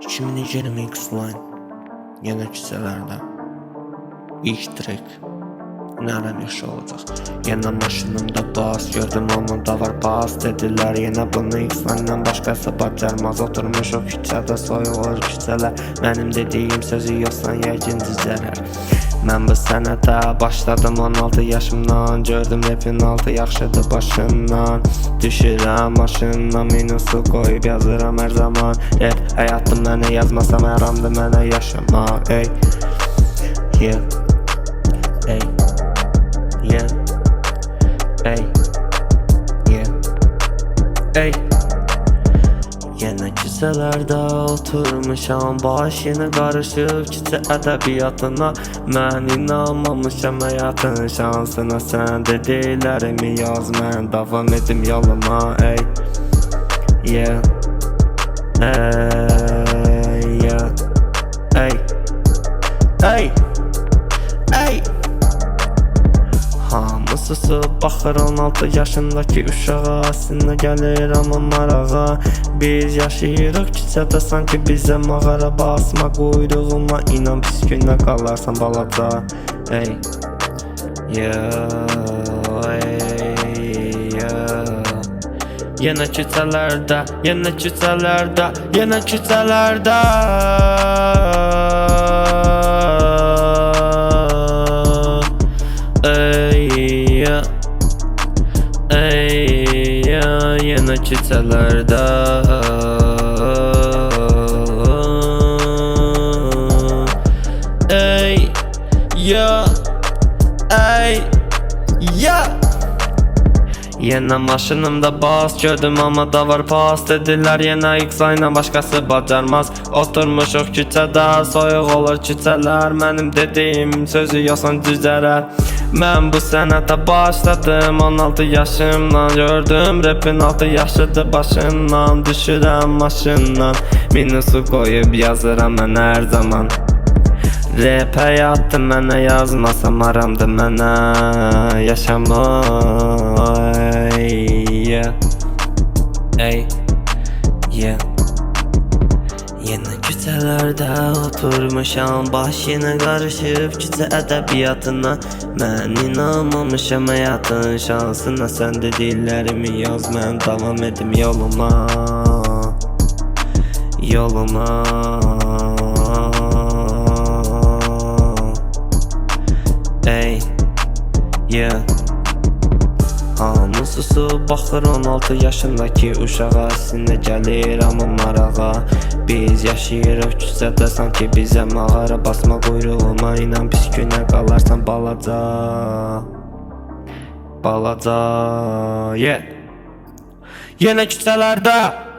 2020 X-Line Yenə küçələrdə İlk trek Nərəm yaşı olacaq Yenə maşınımda bas Gördüm onun da var bas Dedilər yenə bunu X-Line-lə başqası bacarmaz. Oturmuş o küçədə soyulur küçələr Mənim dediyim sözü yoxsan yəqin cizərər Mən bu sənətə başladım 16 yaşımdan Gördüm rapin altı yaxşıdır başından. Düşürəm maşından minusu qoyub yazıram hər zaman. Rap həyatım mənə yazmasam əramdır mənə yaşamaq Ey Yeah Ey Yeah Ey Yeah Ey Yenə küçələrdə oturmuşam Baş yenə qarışıb küçə ədəbiyyatına Mən inanmamışam həyatın şansına. Sən dediklərimi yaz mən davam edim yoluma ey. Yeah. Ey Hamısı baxır 16 yaşındakı uşağa Əslində gəlir amma marağa. Biz yaşayırıq küçədə sanki bizə mağara Basma quyruğuma inan pis günə qalarsan balaca Ey. Yeah Ey Yeah Yenə küçələrdə, yenə küçələrdə, yenə küçələrdə Ey ya. Ey ya yenə küçələrdə Ey ya Ey ya. Yenə maşınımda bas gördüm amma da var pas Dedilər yenə X-ayla başqası bacarmaz. Oturmuşuq küçədə soyuq olur küçələr Mənim dediyim sözü yoxsan cüzərər Mən bu sənətə başladım. 16 yaşımdan Gördüm. Rapin altı yaşıdır başından. Düşürəm maşından. Minusu qoyub yazıram mən hər zaman. Rap həyatı mənə yazmasam aramdı mənə yaşamaq yeah. Ey yeah. Yenə küçələrdə oturmuşam Baş yenə qarışıb küçə ədəbiyyatına Mən inanmamışam həyatın şansına Sən dediklərimi yaz mən davam edim yoluma Yoluma Ey Yeah Hamı susub baxır 16 yaşındakı uşağa Əslində gəlir amma marağa. Biz yaşayırıq küçədə sanki bizə mağara Basma quyruğuma. İnan pis günə qalarsan balaca Balaca Yeah. Yenə küçələrdə